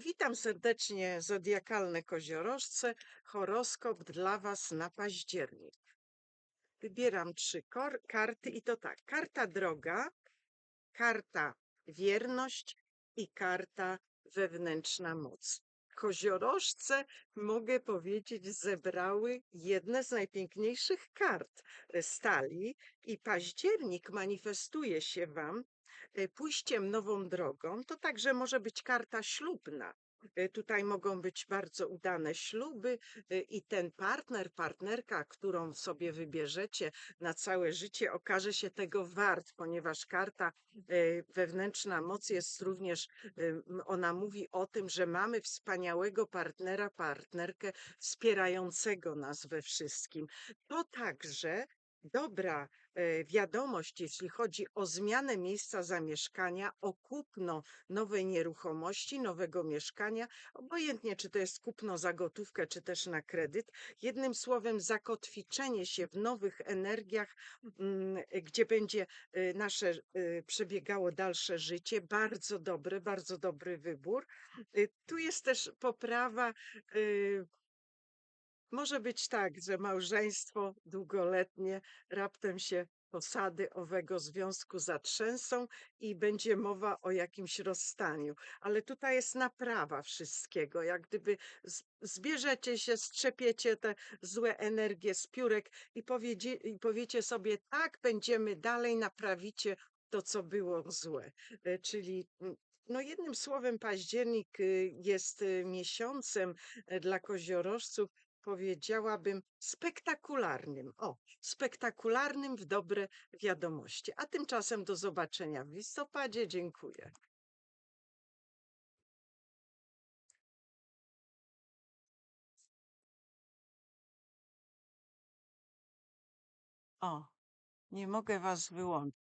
Witam serdecznie, zodiakalne koziorożce. Horoskop dla Was na październik. Wybieram trzy karty i to tak. Karta droga, karta wierność i karta wewnętrzna moc. Koziorożce, mogę powiedzieć, zebrały jedne z najpiękniejszych kart stali i październik manifestuje się Wam e, pójściem nową drogą. To także może być karta ślubna. E, Tutaj mogą być bardzo udane śluby e, i ten partner, partnerka, którą sobie wybierzecie na całe życie, okaże się tego wart, ponieważ karta wewnętrzna moc jest również, ona mówi o tym, że mamy wspaniałego partnera, partnerkę wspierającego nas we wszystkim. To także dobra e, wiadomość, jeśli chodzi o zmianę miejsca zamieszkania, o kupno nowej nieruchomości, nowego mieszkania, obojętnie czy to jest kupno za gotówkę, czy też na kredyt. Jednym słowem, zakotwiczenie się w nowych energiach, mm, gdzie będzie y, nasze y, przebiegało dalsze życie. Bardzo dobry, bardzo dobry wybór. Y, Tu jest też poprawa. Może być tak, że małżeństwo długoletnie raptem się posady owego związku zatrzęsą i będzie mowa o jakimś rozstaniu. Ale tutaj jest naprawa wszystkiego. Jak gdyby zbierzecie się, strzepiecie te złe energie z piórek i, powiedzie, i powiecie sobie, tak, będziemy dalej, naprawicie to, co było złe. E, Czyli no jednym słowem, październik y, jest y, miesiącem e, dla koziorożców, powiedziałabym, spektakularnym. O, spektakularnym w dobre wiadomości. A tymczasem do zobaczenia w listopadzie. Dziękuję. O, nie mogę was wyłączyć.